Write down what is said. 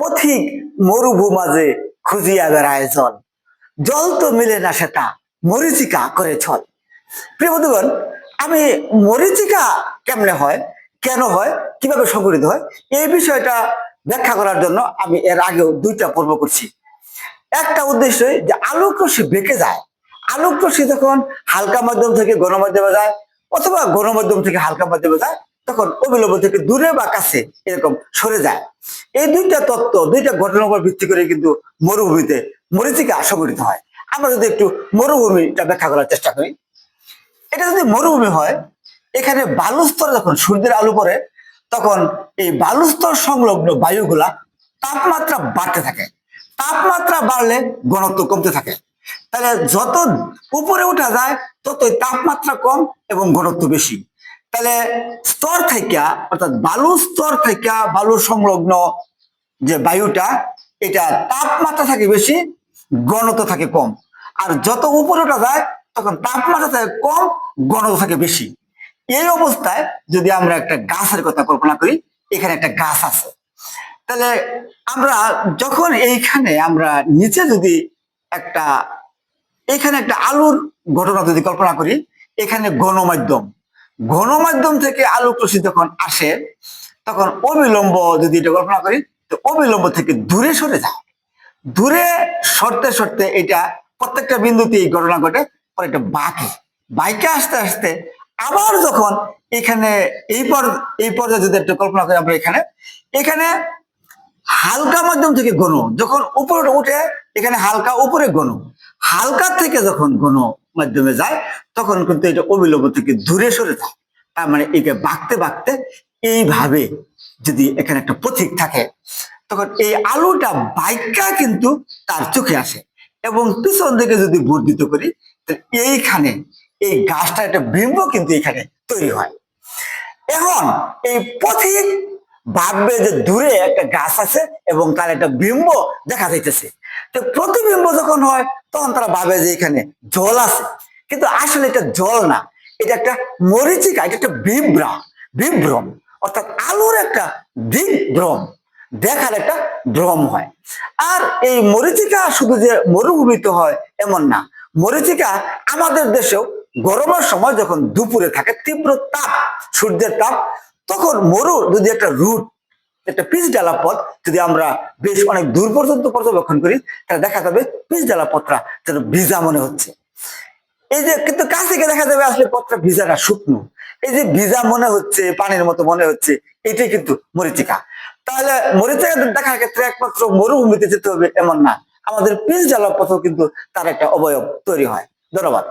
পথিক মরুভূমাজে খুঁজিয়া বেড়ায় জল। জল তো মিলে না সেটা, মরিচিকা করে ছল। প্রিয় বন্ধুগণ, আমি মরিচিকা কেমনে হয়, কেন হয়, কীভাবে সংগঠিত হয়, এই বিষয়টা ব্যাখ্যা করার জন্য আমি এর আগেও দুইটা পর্ব করছি। একটা উদ্দেশ্য যে আলোক বেঁকে যায়। আলোক রশ্মি যখন হালকা মাধ্যম থেকে গণমাধ্যমে যায়, অথবা গণমাধ্যম থেকে হালকা মাধ্যমে যায় তখন অবিলম্ব থেকে দূরে বা কাছে এরকম সরে যায়। এই দুইটা তত্ত্ব, দুইটা ঘটনার উপর ভিত্তি করে কিন্তু মরুভূমিতে মরিচিকা সংগঠিত হয়। আমরা যদি একটু মরুভূমিটা ব্যাখ্যা করার চেষ্টা করি। এটা যদি মরুভূমি হয়, এখানে বালুস্তর যখন সূর্যের আলো পড়ে, তখন এই বালুস্তর সংলগ্ন বায়ুগুলা তাপমাত্রা বাড়তে থাকে। তাপমাত্রা বাড়লে ঘনত্ব কমতে থাকে। তাহলে যত উপরে উঠা যায়, ততই তাপমাত্রা কম এবং ঘনত্ব বেশি। তাহলে স্তর থেকে, অর্থাৎ বালু স্তর থেকে বালু সংলগ্ন যে বায়ুটা, এটা তাপমাত্রা থাকে বেশি, ঘনত্ব থাকে কম। আর যত উপরে ওঠা যায়, তখন তাপমাত্রা থাকে কম, ঘনত্ব থাকে বেশি। এই অবস্থায় যদি আমরা একটা গাছের কথা কল্পনা করি, এখানে একটা গাছ আছে। তাহলে আমরা যখন এইখানে আমরা নিচে যদি একটা, এখানে একটা আলুর ঘটনা যদি কল্পনা করি, এখানে গণমাধ্যম গণমাধ্যম থেকে আলু রশ্মি যখন আসে, তখন অবিলম্ব যদি এটা কল্পনা করি, তো অবিলম্ব থেকে দূরে সরে যায়। দূরে সরতে সরতে এটা প্রত্যেকটা বিন্দুতে এই ঘটনা ঘটে, পরে এটা বাঁকে। বাইকে আসতে আসতে আবার যখন এখানে এই পর, এই পর্যায়ে যদি একটা কল্পনা করি আমরা এখানে এখানে হালকা মাধ্যম থেকে ঘন যখন উপরে উঠে এখানে হালকা উপরে ঘন হালকা থেকে যখন ঘন মাধ্যমে যায় তখন কিন্তু এটা অবিলম্ব থেকে দূরে সরে যায় তার মানে একে বাঁকতে বাঁকতে এইভাবে যদি এখানে একটা পথিক থাকে, তখন এই আলোটা বাইকা কিন্তু তার চোখে আসে। এবং পিছন থেকে যদি বর্ধিত করি এইখানে এই গাছটা একটা বিম্ব কিন্তু এখানে তৈরি হয়। এখন এই পথিক ভাববে যে দূরে একটা গাছ আছে এবং তার একটা বিম্ব দেখা যাইতেছে। তো প্রতিবিম্ব যখন হয়, তখন তারা ভাবে যে এখানে জল আছে। কিন্তু আসলে এটা জল না, এটা একটা মরিচিকা, এটা একটা বিভ্রা, বিভ্রম। অর্থাৎ আলোর একটা দিগ্ভ্রম দেখার একটা ভ্রম হয়। আর এই মরিচিকা শুধু যে মরুভূমিতে হয় এমন না, মরিচিকা আমাদের দেশেও গরমের সময় যখন দুপুরে থাকে, তীব্র তাপ, সূর্যের তাপ, তখন মরু যদি একটা রুট, একটা পিচ ডালা পথ যদি আমরা বেশ অনেক দূর পর্যন্ত পর্যবেক্ষণ করি, তাহলে দেখা যাবে পিচ ডালা পথটা যেন ভিজা মনে হচ্ছে। এই যে কিন্তু কাছ থেকে দেখা যাবে আসলে পথটা ভিজাটা শুকনো। এই যে ভিজা মনে হচ্ছে, পানির মতো মনে হচ্ছে, এটাই কিন্তু মরিচিকা। তাহলে মরিচিকা দেখার ক্ষেত্রে একমাত্র মরুভূমিতে যেতে হবে এমন না। আমাদের পিস জ্বালা পথেও কিন্তু তার একটা অবয়ব তৈরি হয়। ধন্যবাদ।